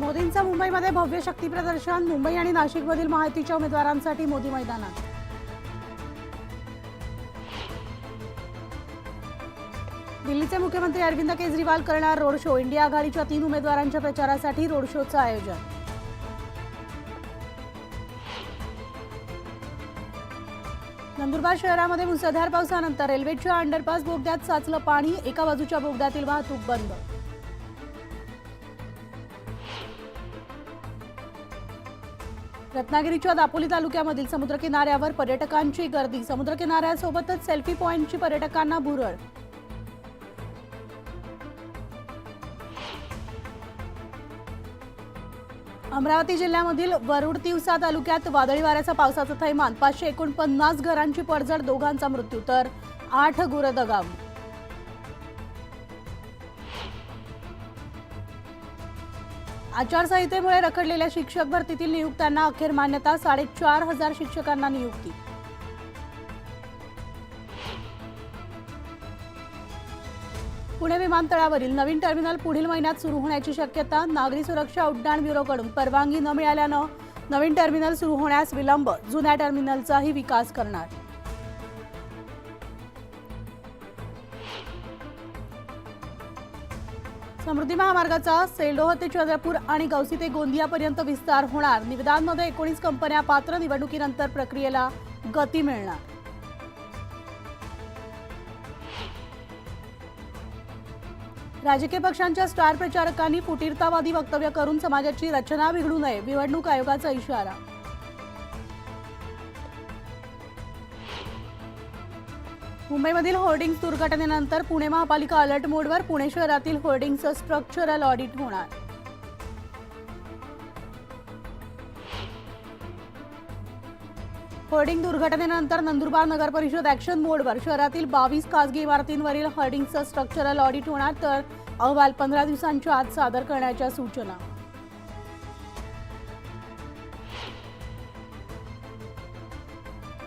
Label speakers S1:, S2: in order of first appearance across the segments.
S1: मोदींचं मुंबईमध्ये भव्य शक्ती प्रदर्शन. मुंबई आणि नाशिकमधील महायुतीच्या उमेदवारांसाठी मोदी मैदानात. दिल्लीचे मुख्यमंत्री अरविंद केजरीवाल करणार रोड शो. इंडिया आघाडीच्या तीन उमेदवारांच्या प्रचारासाठी रोड शोचं आयोजन. नंदुरबार शहरामध्ये मुसळधार पावसानंतर रेल्वेच्या अंडरपास बोगद्यात साचलं पाणी. एका बाजूच्या बोगद्यातील वाहतूक बंद. रत्नागिरीच्या दापोली तालुक्यामधील समुद्रकिनाऱ्यावर पर्यटकांची गर्दी. समुद्रकिनाऱ्यासोबतच सेल्फी पॉइंटची पर्यटकांना भुरळ. अमरावती जिल्ह्यामधील वरुड तिवसा तालुक्यात वादळी वाऱ्याचा पावसाचं थैमान. पाचशे एकोणपन्नास घरांची पडझड दोघांचा मृत्यू. तर आठ गुरं दगावली. आचारसंहितेमुळे रखडलेल्या शिक्षक भरतीतील नियुक्त्यांना अखेर मान्यता साडेचार हजार शिक्षकांना नियुक्ती. पुणे विमानतळावरील नवीन टर्मिनल पुढील महिन्यात सुरू होण्याची शक्यता नागरी सुरक्षा उड्डाण ब्युरोकडून परवानगी न मिळाल्यानं नवीन टर्मिनल सुरू होण्यास विलंब जुन्या टर्मिनलचाही विकास करणार. समृद्धी महामार्गाचा सेल्डोह ते चंद्रपूर आणि गौसी ते गोंदियापर्यंत विस्तार होणार. निविदांमध्ये एकोणीस कंपन्या पात्र निवडणुकीनंतर प्रक्रियेला गती मिळणार. राजकीय पक्षांच्या स्टार प्रचारकांनी फुटीरतावादी वक्तव्य करून समाजाची रचना बिघडू नये. निवडणूक आयोगाचा इशारा मुंबईमधील होर्डिंग दुर्घटनेनंतर पुणे महापालिका अलर्ट मोडवर पुणे शहरातील होर्डिंगचं स्ट्रक्चरल ऑडिट होणार. होर्डिंग दुर्घटनेनंतर नंदुरबार नगर परिषद ऍक्शन मोडवर शहरातील बावीस खासगी इमारतींवरील होर्डिंगचं स्ट्रक्चरल ऑडिट होणार तर अहवाल पंधरा दिवसांच्या आत सादर करण्याच्या सूचना.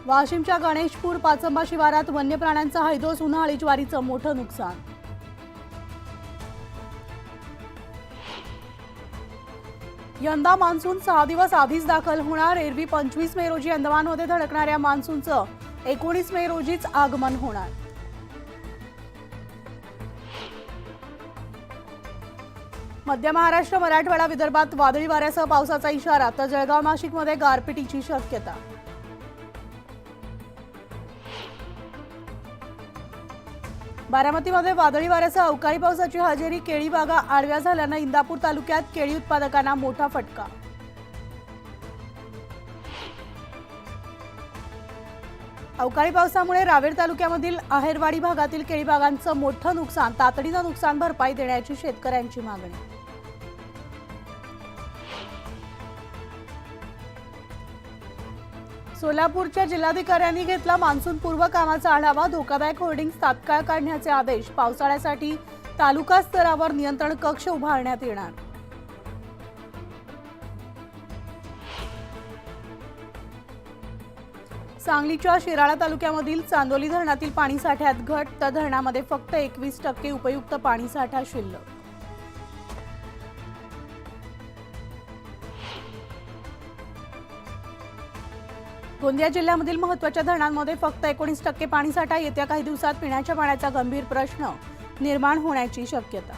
S1: वाशिमच्या गणेशपूर पाचंबा शिवारात वन्य प्राण्यांचा हैदोस उन्हाळी ज्वारीचं मोठं नुकसान. यंदा मान्सून सहा दिवस आधीच दाखल होणार. एरवी पंचवीस मे रोजी अंदमानमध्ये धडकणाऱ्या मान्सूनचं एकोणीस मे रोजीच आगमन होणार. मध्य महाराष्ट्र मराठवाडा विदर्भात वादळी वाऱ्यासह पावसाचा इशारा तर जळगाव नाशिकमध्ये गारपिटीची शक्यता. बारामतीमध्ये वादळी वाऱ्यासह अवकाळी पावसाची हजेरी केळी बागा आडव्या झाल्यानं इंदापूर तालुक्यात केळी उत्पादकांना मोठा फटका. अवकाळी पावसामुळे रावेर तालुक्यामधील आहेरवाडी भागातील केळी बागांचं मोठं नुकसान तातडीनं नुकसान भरपाई देण्याची शेतकऱ्यांची मागणी. सोलापूरच्या जिल्हाधिकाऱ्यांनी घेतला मान्सूनपूर्व कामाचा आढावा. धोकादायक होर्डिंग्स तात्काळ काढण्याचे आदेश. पावसाळ्यासाठी तालुका स्तरावर नियंत्रण कक्ष उभारण्यात येणार. सांगलीच्या शिराळा तालुक्यामधील चांदोली धरणातील पाणीसाठ्यात घट. तर धरणामध्ये फक्त एकवीस टक्के उपयुक्त पाणीसाठा शिल्लक. गोंदिया जिल्ह्यामधील महत्त्वाच्या धरणांमध्ये फक्त एकोणीस टक्के पाणीसाठा येत्या काही दिवसात पिण्याच्या पाण्याचा गंभीर प्रश्न निर्माण होण्याची शक्यता.